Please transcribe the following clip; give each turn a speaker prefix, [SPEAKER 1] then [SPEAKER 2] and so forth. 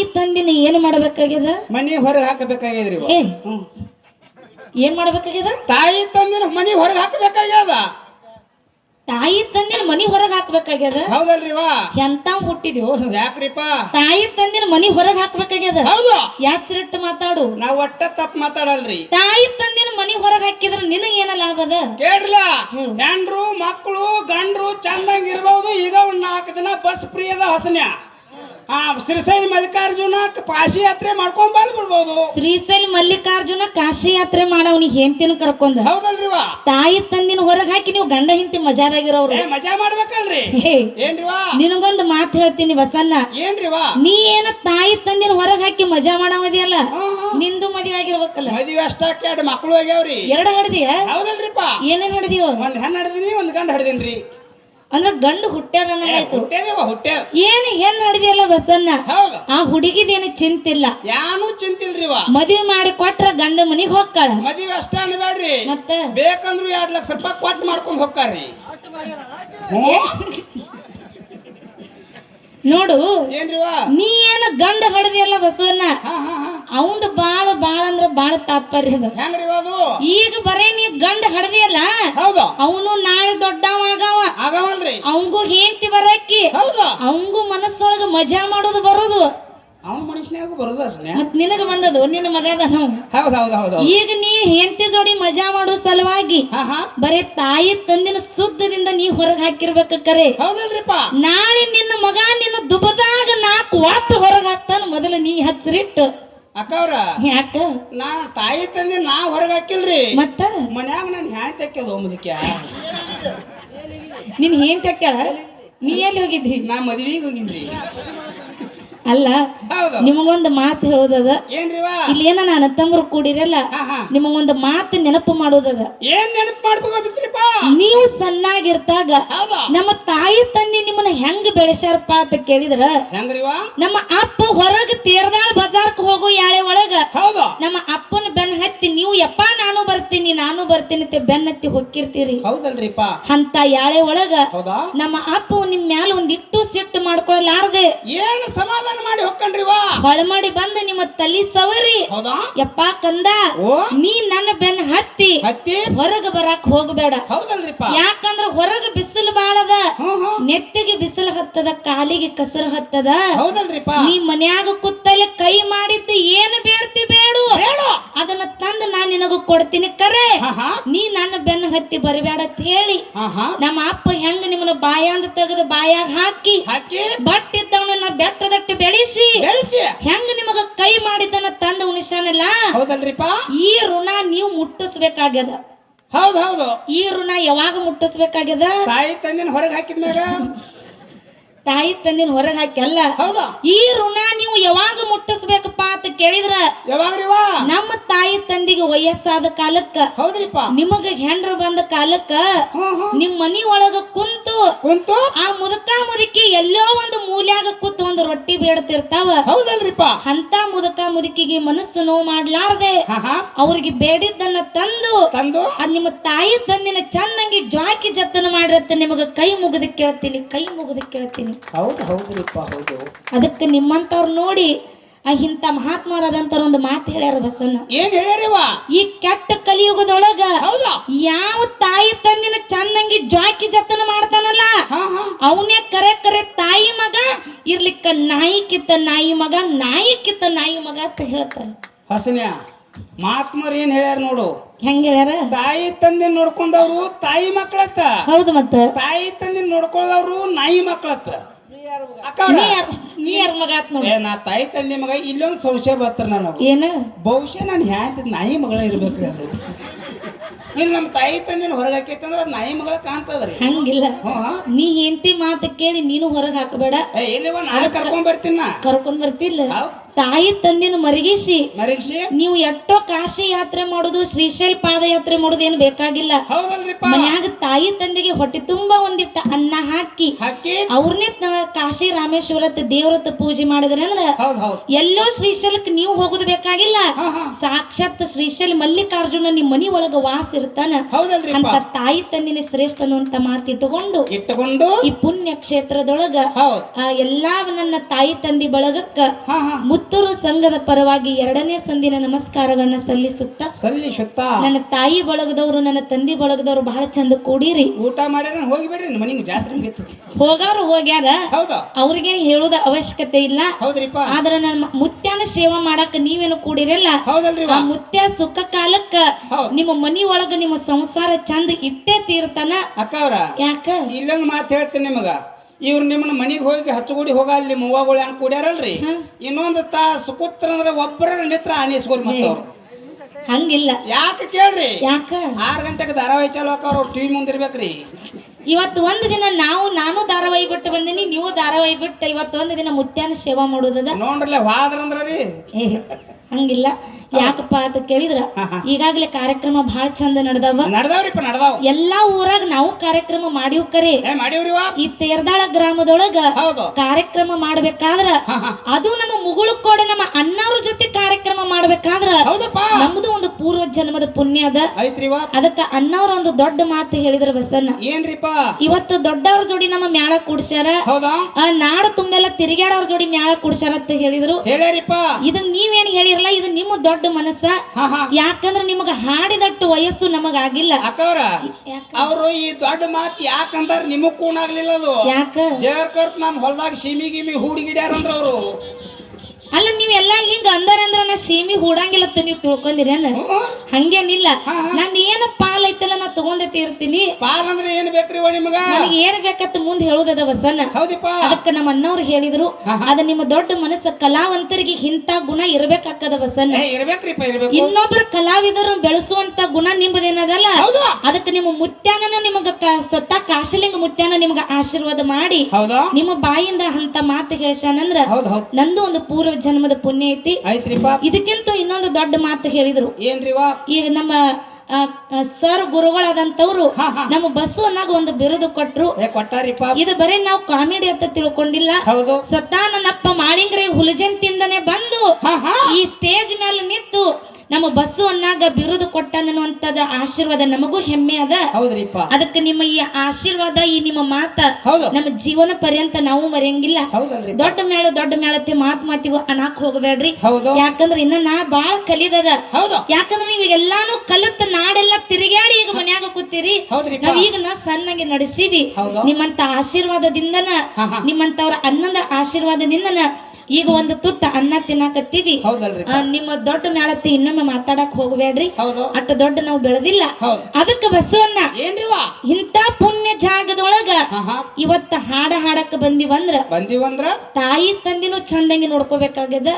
[SPEAKER 1] ತಾಯಿ ತಂದಿನ ಏನ್ ಮಾಡ್ಬೇಕಾಗ್ಯದ?
[SPEAKER 2] ಮನಿ ಹೊರಗೆ ಹಾಕಬೇಕಾಗ್ಯದ್ರಿ ಇವ.
[SPEAKER 1] ಏ
[SPEAKER 2] ಹ್ಮ್.
[SPEAKER 1] ಏನ್ ಮಾಡ್ಬೇಕಾಗ್ಯದ?
[SPEAKER 2] ತಾಯಿ ತಂದಿನ ಮನಿ ಹೊರಗೆ ಹಾಕಬೇಕಾಗ್ಯದ.
[SPEAKER 1] ತಾಯಿ ತಂದಿನ ಮನಿ ಹೊರಗ್ ಹಾಕ್ಬೇಕಾಗ್ಯದ?
[SPEAKER 2] ಹೌದಲ್ರಿ ವಾ
[SPEAKER 1] ಎಂತ ಹುಟ್ಟಿದ್ಯೋ?
[SPEAKER 2] ಯಾಕ್ರಿಪ್ಪ?
[SPEAKER 1] ತಾಯಿ ತಂದಿನ ಮನಿ ಹೊರಗ್ ಹಾಕ್ಬೇಕಾಗ್ಯದ?
[SPEAKER 2] ಹೌದು.
[SPEAKER 1] ಯಾತ್ರಿಟ್ಟು ಮಾತಾಡು?
[SPEAKER 2] ನಾವ್ ಒಟ್ಟ ತಪ್ಪ ಮಾತಾಡಲ್ರಿ.
[SPEAKER 1] ತಾಯಿ ತಂದಿನ ಮನಿ ಹೊರಗ್ ಹಾಕಿದ್ರೆ ನಿನಗ ಏನ ಲಾಭ ಅದ?
[SPEAKER 2] ಕೇಳ್ರಲ್ಲ.
[SPEAKER 1] ಹ್ಮ್.
[SPEAKER 2] ಹೆಂಡ್ರು ಮಕ್ಕಳು ಗಂಡ್ರು ಚಂದಂಗ್ ಇರ್ಬಹುದು ಈಗ ಒಂದ್ ನಾಲ್ಕು ದಿನ ಬಸ್ ಫ್ರೀ ಅದ ಹಸನ್ಯ. ಹಾ ಶ್ರೀಶೈಲ ಮಲ್ಲಿಕಾರ್ಜುನ ಕಾಶಿ ಯಾತ್ರೆ ಮಾಡ್ಕೊಂಡ್ ಬಂದ್ ಬಿಡ್ಬೋದು.
[SPEAKER 1] ಶ್ರೀಶೈಲ ಮಲ್ಲಿಕಾರ್ಜುನ ಕಾಶಿ ಯಾತ್ರೆ ಮಾಡವನಿಗೆ ಹೆಂತಿನ ಕರ್ಕೊಂಡ್.
[SPEAKER 2] ಹೌದಲ್ರಿವಾ?
[SPEAKER 1] ತಾಯಿ ತಂದಿನ ಹೊರಗ್ ಹಾಕಿ ನೀವು ಗಂಡ ಹಿಂತಿ ಮಜಾದಾಗಿರೋರು
[SPEAKER 2] ಏ ಮಜಾ ಮಾಡ್ಬೇಕಲ್ರಿ?
[SPEAKER 1] ಹೇ
[SPEAKER 2] ಏನ್ರಿ ವಾ
[SPEAKER 1] ನಿನಗೊಂದು ಮಾತು ಹೇಳ್ತೀನಿ ಬಸನ್ನ
[SPEAKER 2] ಏನ್ರಿ ವಾ
[SPEAKER 1] ನೀ ಏನ ತಾಯಿ ತಂದಿನ ಹೊರಗ್ ಹಾಕಿ ಮಜಾ ಮಾಡವದಿಯಲ್ಲ?
[SPEAKER 2] ಹಾ, ಹಾ.
[SPEAKER 1] ನಿಂದು ಮದುವೆ ಆಗಿರ್ಬೇಕಲ್ಲ.
[SPEAKER 2] ಮದುವೆ ಅಷ್ಟಾಕಿ ಎರಡು ಮಕ್ಕಳು ಆಗ್ಯಾವ್ರಿ.
[SPEAKER 1] ಎರಡು ಹೊಡೆದಿಯಾ?
[SPEAKER 2] ಹೌದಲ್ರಿಪ್ಪ.
[SPEAKER 1] ಏನೇನ್ ಹಿಡ್ದಿವ
[SPEAKER 2] ಒಂದ್ ಹೆಣ್ಣು ಹಡ್ದಿನಿ ಒಂದ್ ಗಂಡ ಹಡ್ದಿನ್ರಿ.
[SPEAKER 1] ಅಂದ್ರ ಗಂಡು ಹುಟ್ಟ್ಯಾದಂಗಾಯ್ತು
[SPEAKER 2] ಹುಟ್ಟೇದೇವ ಹುಟ್ಟೆ
[SPEAKER 1] ಏನ್ ಹೆಣ್ ಹಿಡ್ದಿಯಲ್ಲ ಬಸನ್ನ ಆ ಹುಡುಗಿದೇನು ಚಿಂತಿಲ್ಲ.
[SPEAKER 2] ಯಾನು ಚಿಂತಿಲ್ರಿ
[SPEAKER 1] ಮದುವೆ ಮಾಡಿ ಕೊಟ್ರ ಗಂಡ ಮನಿಗ್ ಹೋಗ್ತಾಳ.
[SPEAKER 2] ಮದುವೆ ಅಷ್ಟೇ ಅನ್ಬೇಡ್ರಿ
[SPEAKER 1] ಮತ್ತ?
[SPEAKER 2] ಬೇಕಂದ್ರು ಎರಡ್ ಲಕ್ಷ ರೂಪಾಯಿ ಕೊಟ್ಟು ಮಾಡ್ಕೊಂಡ್ ಹೋಗ್ತಾರ್ರಿ.
[SPEAKER 1] ನೋಡು ನೀ ಏನು ಗಂಡ ಹಡ್ದಿಯಲ್ಲ ಬಸವನ್ನ ಅವಂದು ಬಾಳ ಬಾಳ ಅಂದ್ರ ಬಾಳ ತಾತ್ಪರ್ಯ ಅದ.
[SPEAKER 2] ಹೆಂಗ್ರಿ ಅದು?
[SPEAKER 1] ಈಗ ಬರೇ ನೀ ಗಂಡ ಹಡದಿಯಲ್ಲ
[SPEAKER 2] ಹೌದು.
[SPEAKER 1] ಅವನು ನಾಳೆ ದೊಡ್ಡವ ಆಗವ.
[SPEAKER 2] ಆಗವಲ್ರಿ.
[SPEAKER 1] ಅವಂಗೂ ಹೇಂತಿ ಬರಕ್ಕಿ
[SPEAKER 2] ಹೌದು.
[SPEAKER 1] ಅವಂಗೂ ಮನಸ್ಸೊಳಗ ಮಜಾ ಮಾಡೋದು ಬರೋದು.
[SPEAKER 2] ಅವನ ಮನುಷ್ಯನಾಗ ಬರೋದ ಸ್ನೇಹ
[SPEAKER 1] ಮತ್ ನಿನಗ ಬಂದದು ನಿನ್ನ ಮಗದ ನಾವು
[SPEAKER 2] ಹೌದ್ ಹೌದ್ ಹೌದು
[SPEAKER 1] ಈಗ ನೀ ಹೆಂತಿ ಜೋಡಿ ಮಜಾ ಮಾಡೋ ಸಲುವಾಗಿ ಬರೇ ತಾಯಿ ತಂದಿನ ಸುದ್ದದಿಂದ ನೀ ಹೊರಗೆ ಹಾಕಿರ್ಬೇಕ ಕರೆ.
[SPEAKER 2] ಹೌದಲ್ರಿಪ್ಪ.
[SPEAKER 1] ನಾಳೆ ನಿನ್ನ ಮಗ ನಿನ್ನ ದುಬದಾಗ ನಾಲ್ಕು ವಾತ್ ಹೊರಗೆ ಹಾಕ್ತಾನ ಮೊದಲ ನೀ ಹಚ್ಚರಿಟ್ಟು.
[SPEAKER 2] ಅಕ್ಕವ್ರ
[SPEAKER 1] ಯಾಕ
[SPEAKER 2] ನಾ ತಾಯಿ ತಂದೆ ನಾ ಹೊರಗೆ ಹಾಕಿಲ್ರಿ.
[SPEAKER 1] ಮತ್ತ?
[SPEAKER 2] ಮನ್ಯಾಗ ನಾನು ಹ್ಯಾಂಗ ತೆಕ್ಕದ ಮುದಕ್ಯ?
[SPEAKER 1] ನಿನ್ ಏನ್ ತಕ್ಕಾಳ ನೀ ಎಲ್ಲಿ ಹೋಗಿದ್ದಿ?
[SPEAKER 2] ನಾ ಮದುವೆಗೆ ಹೋಗಿದ್ರಿ
[SPEAKER 1] ಅಲ್ಲ ನಿಮಗೊಂದು ಮಾತು ಹೇಳೋದದ? ಇಲ್ಲಿ ಏನ ನಾನು ತಮ್ಮರು ಕೂಡಿರಲ್ಲ ನಿಮಗೊಂದು ಮಾತು ನೆನಪು ಮಾಡೋದದ?
[SPEAKER 2] ಏನ್ ನೆನಪು ಮಾಡ್ಬೇಕಿತ್ರಿಪ್ಪ
[SPEAKER 1] ನೀವು ಸಣ್ಣಾಗಿರ್ತಾಗ ನಮ್ಮ ತಾಯಿ ತನ್ನಿ ನಿಮ್ಮನ್ನ ಹೆಂಗ್ ಬೆಳೆಸ್ಯಾರಪ್ಪ ಅಂತ ಕೇಳಿದ್ರ? ನಮ್ಮ ಅಪ್ಪ ಹೊರಗ ತೇರ್ದಾಳ ಬಜಾರ್ಕ್ ಹೋಗೋ ಯಾಳೆ ಒಳಗ
[SPEAKER 2] ಹೌದು?
[SPEAKER 1] ನಮ್ಮ ಬರ್ತೀನಿ ಅಂತ ಬೆನ್ನ ಹತ್ತಿ ಹೊಕ್ಕಿರ್ತೀರಿ.
[SPEAKER 2] ಹೌದಲ್ರಿಪ್ಪ.
[SPEAKER 1] ಅಂತ ಯಾಳೆ ಒಳಗ ನಮ್ಮ ಅಪ್ಪ ನಿಮ್ ಮ್ಯಾಲ ಒಂದಿಟ್ಟು ಸಿಟ್ಟು ಮಾಡ್ಕೊಳ್ಳಲಾರದೆ
[SPEAKER 2] ಏನು ಸಮಾಧಾನ ಮಾಡಿ ಹೊಕ್ಕನ್ರಿ ಹೊಳ
[SPEAKER 1] ಮಾಡಿ ಬಂದ ನಿಮ್ಮ ತಲಿ ಸವರಿ. ಯಪ್ಪ ಕಂದ ನೀ ನನ್ನ ಬೆನ್ನ ಹತ್ತಿ. ಹೊರಗ ಬರಾಕ್ ಹೋಗಬೇಡ. ಯಾಕಂದ್ರ ಹೊರಗ ಬಿಸಿಲು ಬಾಳದ. ನೆತ್ತಿಗೆ ಬಿಸಿಲು ಹತ್ತದ ಕಾಲಿಗೆ ಕಸರು ಹತ್ತದ. ನೀ ಮನ್ಯಾಗ ಕುತ್ತಲೆ ಕೈ ಮಾಡಿದ್ದು ಏನು ಬೇಡ್ತಿ ಬೇಡು. ಅದನ್ನ ನಾನ್ ನಿನಗ ಕೊಡ್ತೀನಿ ಕರೆ. ನೀ ನನ್ನ ಬೆನ್ನ ಹತ್ತಿ ಬರಬೇಡ ಅಂತ ಹೇಳಿ. ನಮ್ಮ ಅಪ್ಪ ಹೆಂಗ ನಿಮ್ಮನ್ನ ಬಾಯಂದ ತೆಗೆದು ಬಾಯಾಗ ಹಾಕಿ.
[SPEAKER 2] ಹಾಕಿ.
[SPEAKER 1] ಬೆಟ್ಟದಟ್ಟು ಬೆಳೆಸಿ. ಹೆಂಗ ನಿಮಗ ಕೈ ಮಾಡಿದ್ದನ್ನ ತಂದ ಉಣಿಸಾನಲ್ಲ
[SPEAKER 2] ಹೌದಲ್ರಿಪ್ಪ?
[SPEAKER 1] ಈ ಋಣ ನೀವು ಮುಟ್ಟಿಸ್ಬೇಕಾಗ್ಯದ.
[SPEAKER 2] ಹೌದೌದು ಹೌದು.
[SPEAKER 1] ಈ ಋಣ ಯಾವಾಗ ಮುಟ್ಟಿಸ್ಬೇಕಾಗ್ಯದ?
[SPEAKER 2] ತಾಯಿ ತಂದಿನ ಹೊರಗೆ ಹಾಕಿದ್ಮ್ಯಾಗ?
[SPEAKER 1] ತಾಯಿ ತಂದಿನ ಹೊರಗೆ ಹಾಕಿ ಅಲ್ಲ
[SPEAKER 2] ಹೌದಾ.
[SPEAKER 1] ಈ ಋಣ ನೀವು ಯಾವಾಗ ಮುಟ್ಟಿಸ್ಬೇಕಪ್ಪ ಅಂತ ಕೇಳಿದ್ರ.
[SPEAKER 2] ಯಾವಾಗ
[SPEAKER 1] ನಮ್ಮ ತಂದಿಗೆ ವಯಸ್ಸಾದ ಕಾಲಕ್ಕ
[SPEAKER 2] ಹೌದ್ರಿಪ್ಪ.
[SPEAKER 1] ನಿಮಗ ಹೆಂಡ್ರ ಬಂದ ಕಾಲಕ್ಕ ನಿಮ್ ಮನಿ ಒಳಗ ಕುಂತು
[SPEAKER 2] ಕುಂತು?
[SPEAKER 1] ಆ ಮುದಕ ಮುದುಕಿ ಎಲ್ಲೋ ಒಂದು ಮೂಲ್ಯಾಗ ಕೂತು ಒಂದು ರೊಟ್ಟಿ ಬೇಡತಿರ್ತಾವ.
[SPEAKER 2] ಹೌದಲ್ರಿಪ್ಪ.
[SPEAKER 1] ಅಂತ ಮುದಕ ಮುದುಕಿಗೆ ಮನಸ್ಸು ನೋವು ಮಾಡ್ಲಾರ್ದೆ. ಅವ್ರಿಗೆ ಬೇಡಿದ್ದನ್ನ ತಂದು
[SPEAKER 2] ತಂದು?
[SPEAKER 1] ಅದ್ ನಿಮ್ಮ ತಾಯಿ ತಂದಿನ ಚಂದಂಗಿ ಜಾಕಿ ಜತನ ಮಾಡಿರತ್ತೆ ನಿಮಗ ಕೈ ಮುಗಿದ ಕೇಳ್ತೀನಿ ಕೈ ಮುಗಿದ ಕೇಳ್ತೀನಿ.
[SPEAKER 2] ಹೌದು ಹೌದ್ರಿಪ್ಪ ಹೌದು.
[SPEAKER 1] ಅದಕ್ಕೆ ನಿಮ್ಮಂತವ್ರು ನೋಡಿ ಆ ಇಂಥ ಮಹಾತ್ಮರಾದಂತ ಒಂದು ಮಾತು ಹೇಳ್ಯಾರ ಬಸನ್ನ
[SPEAKER 2] ಏನ್ ಹೇಳ್ಯಾರವ
[SPEAKER 1] ಈ ಕೆಟ್ಟ ಕಲಿಯುಗದೊಳಗ
[SPEAKER 2] ಹೌದಾ?
[SPEAKER 1] ಯಾವ ತಾಯಿ ತಂದಿನ ಚಂದಂಗಿ ಜಾಕಿ ಜತನ ಮಾಡ್ತಾನಲ್ಲ ಅವನೇ ಕರೆ ಕರೆ ತಾಯಿ ಮಗ ಇರ್ಲಿಕ್ಕ ನಾಯಿ ಕಿತ್ತ ನಾಯಿ ಮಗ ನಾಯಿ ಕಿತ್ತ ನಾಯಿ ಮಗ ಅಂತ ಹೇಳ್ತಾರೆ.
[SPEAKER 2] ಹಸನ್ಯ ಮಹಾತ್ಮರ್ ಏನ್ ಹೇಳ್ಯಾರ ನೋಡು?
[SPEAKER 1] ಹೆಂಗ ಹೇಳ್ಯಾರ?
[SPEAKER 2] ತಾಯಿ ತಂದೆ ನೋಡ್ಕೊಂಡವ್ರು ತಾಯಿ ಮಕ್ಕಳತ್ತ
[SPEAKER 1] ಹೌದು ಮತ್ತ.
[SPEAKER 2] ತಾಯಿ ತಂದೆ ನೋಡ್ಕೊಳ್ಳೋರು ನಾಯಿ ಮಕ್ಕಳತ್ತ
[SPEAKER 1] ನೀ ಯಾರ್- ಮಗ ಆತ್ ನೋಡಿ.
[SPEAKER 2] ಏ ನಾ ತಾಯಿ ತಂದೆ ಮಗ ಇಲ್ಲೊಂದು ಸಂಶಯ ಬರ್ತಾರ ನಾನು
[SPEAKER 1] ಏನು?
[SPEAKER 2] ಬಹುಶಃ ನಾನು ಹ್ಯಾಂತ ನಾಯಿ ಮಗಳ ಇರ್ಬೇಕ್ರಿ ಅದು. ಇಲ್ಲಿ ನಮ್ಮ ತಾಯಿ ತಂದೆನ ಹೊರಗೆ ಹಾಕೈತಂದ್ರ ಅದ್ ನಾಯಿ ಮಗಳ ಕಾಣ್ತದ್ರಿ.
[SPEAKER 1] ಹಂಗಿಲ್ಲ.
[SPEAKER 2] ಹ್ಞೂ
[SPEAKER 1] ನೀ ಹೆಂಡತಿ ಮಾತು ಕೇಳಿ ನೀನು ಹೊರಗೆ ಹಾಕಬೇಡ.
[SPEAKER 2] ಏ ಇಲ್ಲಿವ ನಾನು ಕರ್ಕೊಂಡ್ ನಾ.
[SPEAKER 1] ಕರ್ಕೊಂಡ್ ಬರ್ತಿಲ್ಲ. ತಾಯಿ ತಂದಿನ ಮರಗಿಸಿ
[SPEAKER 2] ಮರಗಿಸಿ?
[SPEAKER 1] ನೀವು ಎಷ್ಟೋ ಕಾಶಿ ಯಾತ್ರೆ ಮಾಡೋದು ಶ್ರೀಶೈಲ್ ಪಾದಯಾತ್ರೆ ಮಾಡೋದು ಏನು ಬೇಕಾಗಿಲ್ಲ. ಮನ್ಯಾಗ ತಾಯಿ ತಂದೆಗೆ ಹೊಟ್ಟೆ ತುಂಬಾ ಒಂದಿಟ್ಟ ಅನ್ನ ಹಾಕಿ ಅವ್ರನ್ನೇ ಕಾಶಿ ರಾಮೇಶ್ವರತ್ ದೇವ್ರತ್ ಪೂಜೆ ಮಾಡಿದ್ರೆ ಅಂದ್ರ ಎಲ್ಲೋ ಶ್ರೀಶೈಲಕ್ ನೀವು ಹೋಗೋದು ಬೇಕಾಗಿಲ್ಲ. ಸಾಕ್ಷಾತ್ ಶ್ರೀಶೈಲ್ ಮಲ್ಲಿಕಾರ್ಜುನ ನಿಮ್ ಮನಿ ಒಳಗ ವಾಸ ಇರ್ತಾನ. ಅಂತ ತಾಯಿ ತಂದಿನ ಶ್ರೇಷ್ಠ ಅನ್ನುವಂತ ಮಾತಿಟ್ಟುಕೊಂಡು
[SPEAKER 2] ಇಟ್ಟುಕೊಂಡು?
[SPEAKER 1] ಈ ಪುಣ್ಯ ಕ್ಷೇತ್ರದೊಳಗ ಎಲ್ಲಾ ನನ್ನ ತಾಯಿ ತಂದಿ ಬಳಗಕ್ಕ
[SPEAKER 2] ಹಾ
[SPEAKER 1] ಸಂಘದ ಪರವಾಗಿ ಎರಡನೇ ಸಂದಿನ ನಮಸ್ಕಾರಗಳನ್ನ ಸಲ್ಲಿಸುತ್ತಾ
[SPEAKER 2] ಸಲ್ಲಿಸುತ್ತಾ?
[SPEAKER 1] ನನ್ನ ತಾಯಿ ಬಳಗದವರು ನನ್ನ ತಂದಿ ಬಳಗದವರು ಬಹಳ ಚಂದ ಕೂಡಿರಿ.
[SPEAKER 2] ಊಟ ಮಾಡ್ಯಾರ ಹೋಗಿ ಬಿಡ್ರಿ ಮನಿಗೆ ಜಾತ್ರೆ
[SPEAKER 1] ಹೋಗಾರು ಹೋಗ್ಯಾರ. ಅವ್ರಿಗೆ ಹೇಳುದ ಅವಶ್ಯಕತೆ ಇಲ್ಲ. ಆದ್ರೆ ನನ್ನ ಮುತ್ಯಾನ ಸೇವಾ ಮಾಡಾಕ ನೀವೇನು ಕೂಡಿರಲ್ಲ. ಆ ಮುತ್ಯ ಸುಖ ಕಾಲಕ್ಕ ನಿಮ್ಮ ಮನಿ ಒಳಗ ನಿಮ್ಮ ಸಂಸಾರ ಚಂದ ಇಟ್ಟೇ ತೀರ್ತಾನ.
[SPEAKER 2] ಅಕ್ಕ ಅವ್ರ
[SPEAKER 1] ಯಾಕ?
[SPEAKER 2] ಇಲ್ಲೊಂದು ಮಾತು ಹೇಳ್ತೇನೆ ನಿಮಗ. ಇವ್ರು ನಿಮ್ಮನ್ನ ಮನೆಗೆ ಹೋಗಿ ಹಚ್ಚಗೂಡಿ ಹೋಗ ಅಲ್ಲಿ ಅವ್ವಗಳು ಹೆಂಗ್ ಕೂಡ್ಯಾರಲ್ರಿ? ಇನ್ನೊಂದು ತಾಸು ಸುಕುತ್ರ ಅಂದ್ರೆ ಒಬ್ಬರ ನಿತ್ರ ಆನಿಸ್ಕೋರಿ ಮತ್ತವ್ರು.
[SPEAKER 1] ಹಂಗಿಲ್ಲ.
[SPEAKER 2] ಯಾಕೆ ಕೇಳ್ರಿ?
[SPEAKER 1] ಯಾಕ?
[SPEAKER 2] ಆರು ಗಂಟೆಗೆ ಧಾರಾವಾಹಿ ಚಾಲು ಹಾಕವ್ರ ಅವ್ರು ಟಿವಿ ಮುಂದಿರ್ಬೇಕ್ರಿ
[SPEAKER 1] ಇವತ್ತು ಒಂದು ದಿನ ನಾವು ನಾನು ಧಾರಾವಾಹಿ ಬಿಟ್ಟು ಬಂದಿನಿ ನೀವು ಧಾರಾವಾಹಿ ಬಿಟ್ಟು ಇವತ್ತು ಒಂದು ದಿನ ಮುತ್ಯಾನ ಸೇವಾ ಮಾಡೋದದ?
[SPEAKER 2] ನೋಡ್ರಲ್ಲ ವಾದ್ರಂದ್ರ ರೀ
[SPEAKER 1] ಹಂಗಿಲ್ಲ. ಯಾಕಪ್ಪ ಅಂತ ಕೇಳಿದ್ರ? ಈಗಾಗಲೇ ಕಾರ್ಯಕ್ರಮ ಬಹಳ ಚಂದ ನಡೆದವ.
[SPEAKER 2] ನಡ್ದಾವ್ರಿಪ್ಪ ನಡ್ದಾವ್.
[SPEAKER 1] ಎಲ್ಲಾ ಊರಾಗ ನಾವು ಕಾರ್ಯಕ್ರಮ ಮಾಡಿವ್ ಕರೆ. ಈ ತೇರ್ದಾಳ ಗ್ರಾಮದೊಳಗ ಕಾರ್ಯಕ್ರಮ ಮಾಡ್ಬೇಕಾದ್ರ. ಅದು ನಮ್ಮ ಮುಗುಳು ಕೋಡೆ ನಮ್ಮ ಅಣ್ಣವ್ರ
[SPEAKER 2] ಹೌದಪ್ಪ.
[SPEAKER 1] ನಮ್ದು ಒಂದು ಪೂರ್ವ ಜನ್ಮದ ಪುಣ್ಯ ಅದ.
[SPEAKER 2] ಐತ್ರಿವ
[SPEAKER 1] ಅದಕ್ಕ ಅಣ್ಣವ್ರ ಒಂದು ದೊಡ್ಡ ಮಾತು ಹೇಳಿದ್ರ ಬಸನ್ನ
[SPEAKER 2] ಏನ್ರಿಪ್ಪ?
[SPEAKER 1] ಇವತ್ತು ದೊಡ್ಡವ್ರ ಜೋಡಿ ನಮ್ಮ ಮ್ಯಾಳ ಕೂಡ್ಸ್ಯಾರ. ನಾಡು ತುಂಬೆಲ್ಲ ತಿರುಗಾಡವ್ರ ಜೋಡಿ ಮ್ಯಾಳ ಕೂಡ್ಸ್ಯಾರ ಅಂತ ಹೇಳಿದ್ರು.
[SPEAKER 2] ಇದನ್ನ
[SPEAKER 1] ಇದನ್ ನೀವೇನ್ ಹೇಳಿರಲ್ಲ ಇದು ನಿಮ್ಮ ದೊಡ್ಡ ಮನಸ್ಸ. ಯಾಕಂದ್ರ ನಿಮಗ ಹಾಡಿದಟ್ಟು ವಯಸ್ಸು ನಮಗಾಗಿಲ್ಲ.
[SPEAKER 2] ಆಗಿಲ್ಲ
[SPEAKER 1] ಅವರು
[SPEAKER 2] ಅವ್ರು ಈ ದೊಡ್ಡ ಮಾತು ಯಾಕಂದ್ರ ನಿಮಗ್ ಕೂಣಾಗ್ಲಿಲ್ಲ ಅದು?
[SPEAKER 1] ಯಾಕ?
[SPEAKER 2] ಜಗರ್ಕರ್ ನಮ್ ಹೊಲದಾಗ ಶಿಮಿ ಗಿಮಿ
[SPEAKER 1] ಹೂಡಿಗಿಡ್ಯಾರ ಅಂದ್ರ ಅವ್ರು ನಾ ಸೀಮಿ ಹೂಡಂಗಿಲ್ಲ ನೀವು ತಿಳ್ಕೊಂಡಿರೇನ ಹಂಗೇನಿಲ್ಲ. ನಾನು ಏನ ಪಾಲ್ ಐತಲ್ಲ ನಾ ತಗೊಂಡೇ ತೀರ್ತೀನಿ
[SPEAKER 2] ಅಂದ್ರೆ ಏನ್ ಬೇಕ್ರಿ ನಿಮಗ?
[SPEAKER 1] ನನಗೆ ಏನ್ ಬೇಕತ್ತ ಮುಂದ್ ಹೇಳುದದ ವಸನ.
[SPEAKER 2] ಹೌದಿಪ್ಪ.
[SPEAKER 1] ಅದಕ್ಕ ನಮ್ಮ ಅಣ್ಣವ್ರು ಹೇಳಿದ್ರು ಅದ ನಿಮ್ಮ ದೊಡ್ಡ ಮನಸ್ಸ ಕಲಾವಂತರಿಗೆ ಇಂತ ಗುಣ ಇರಬೇಕಾಕದ ವಸನ.
[SPEAKER 2] ಏ ಇರ್ಬೇಕ್ರಿಪ್ಪ ಇರ್ಬೇಕು.
[SPEAKER 1] ಇನ್ನೊಬ್ರ ಕಲಾವಿದರು ಬೆಳೆಸುವಂತ ಗುಣ ನಿಮ್ಮದೇನದಲ್ಲ
[SPEAKER 2] ಹೌದು.
[SPEAKER 1] ಅದಕ್ಕೆ ನಿಮ್ಮ ಮುತ್ಯಾನನ ನಿಮಗ ಸತ್ತ ಸ್ವತಃ ಕಾಶಲಿಂಗ ಮುತ್ಯಾನ ನಿಮಗ ಆಶೀರ್ವಾದ ಮಾಡಿ
[SPEAKER 2] ಹೌದಾ.
[SPEAKER 1] ನಿಮ್ಮ ಬಾಯಿಂದ ಅಂತ ಮಾತು ಹೇಳ್ಸಾನಂದ್ರ
[SPEAKER 2] ಹೌದ್ ಹೌದ್.
[SPEAKER 1] ನಂದು ಒಂದು ಪೂರ್ವ ಜನ್ಮದ ಪುಣ್ಯ ಐತಿ.
[SPEAKER 2] ಐತ್ರಿಪ್ಪ
[SPEAKER 1] ಇದಕ್ಕಿಂತ ಇನ್ನೊಂದು ದೊಡ್ಡ ಮಾತು ಹೇಳಿದ್ರು.
[SPEAKER 2] ಏನ್ರಿ
[SPEAKER 1] ಈಗ ನಮ್ಮ ಸರ್ ಗುರುಗಳಾದಂತವ್ರು ನಮ್ಮ ಬಸ್ಸು ಅನ್ನಾಗ ಒಂದು ಬಿರುದು ಕೊಟ್ರು. ಇದು ಬರೀ ನಾವು ಕಾಮಿಡಿ ಅಂತ ತಿಳ್ಕೊಂಡಿಲ್ಲ. ಸ್ವತಃ ನನ್ನಪ್ಪ ತಿಂದನೆ ಹುಲಜಂತಿಂದನೇ ಬಂದು ಈ ಸ್ಟೇಜ್ ಮೇಲೆ ನಿಂತು ನಮ್ಮ ಬಸ್ಸು ಅನ್ನಾಗ ಬಿರುದು ಕೊಟ್ಟನನ್ನುವಂತದ ಆಶೀರ್ವಾದ ನಮಗೂ ಹೆಮ್ಮೆ ಅದ.
[SPEAKER 2] ಹೌದ್ರಿಪ್ಪ.
[SPEAKER 1] ಅದಕ್ಕೆ ನಿಮ್ಮ ಈ ಆಶೀರ್ವಾದ ಈ ನಿಮ್ಮ ಮಾತ ನಮ್ಮ ಜೀವನ ಪರ್ಯಂತ ನಾವು ಮರೆಯಂಗಿಲ್ಲ. ದೊಡ್ಡ ಮೇಳ ದೊಡ್ಡ ಮೇಳತ್ತೆ ಮಾತ್ ಮಾತಿಗೂ ಅನಾಕ್ ಹೋಗಬೇಡ್ರಿ. ಯಾಕಂದ್ರೆ ಇನ್ನ ನಾ ಬಾಳ ಕಲಿದದ.
[SPEAKER 2] ಹೌದು.
[SPEAKER 1] ಯಾಕಂದ್ರೆ ನೀವ್ ಎಲ್ಲಾನು ಕಲಿತ ನಾಡೆಲ್ಲ ತಿರುಗಾಡಿ ಈಗ ಮನ್ಯಾಗ ಕೂತೀರಿ. ನಾವ್ ಈಗ ನಾ ಸಣ್ಣಗೆ ನಡೆಸೀವಿ. ನಿಮ್ಮಂತ ಆಶೀರ್ವಾದದಿಂದನ ನಿಮ್ಮಂತವ್ರ ಅನ್ನದ ಆಶೀರ್ವಾದದಿಂದನ ಈಗ ಒಂದು ತುತ್ತ ಅನ್ನ ತಿನ್ನಾಕತ್ತೀವಿ. ನಿಮ್ಮ ದೊಡ್ಡ ಮೇಳತ್ತಿ ಇನ್ನೊಮ್ಮೆ ಮಾತಾಡಕ್ ಹೋಗ್ಬೇಡ್ರಿ. ಅಟ್ಟ ದೊಡ್ಡ ನಾವು ಬೆಳೆದಿಲ್ಲ. ಅದಕ್ಕೆ ಬಸವನ್ನ
[SPEAKER 2] ಇಂತ
[SPEAKER 1] ಇಂಥ ಪುಣ್ಯ ಜಾಗದೊಳಗ ಇವತ್ತ ಹಾಡ ಹಾಡಕ್ ಬಂದಿವಂದ್ರ
[SPEAKER 2] ಬಂದಿವಂದ್ರ?
[SPEAKER 1] ತಾಯಿ ತಂದಿನೂ ಚಂದಂಗಿ ನೋಡ್ಕೋಬೇಕಾಗ್ಯದ.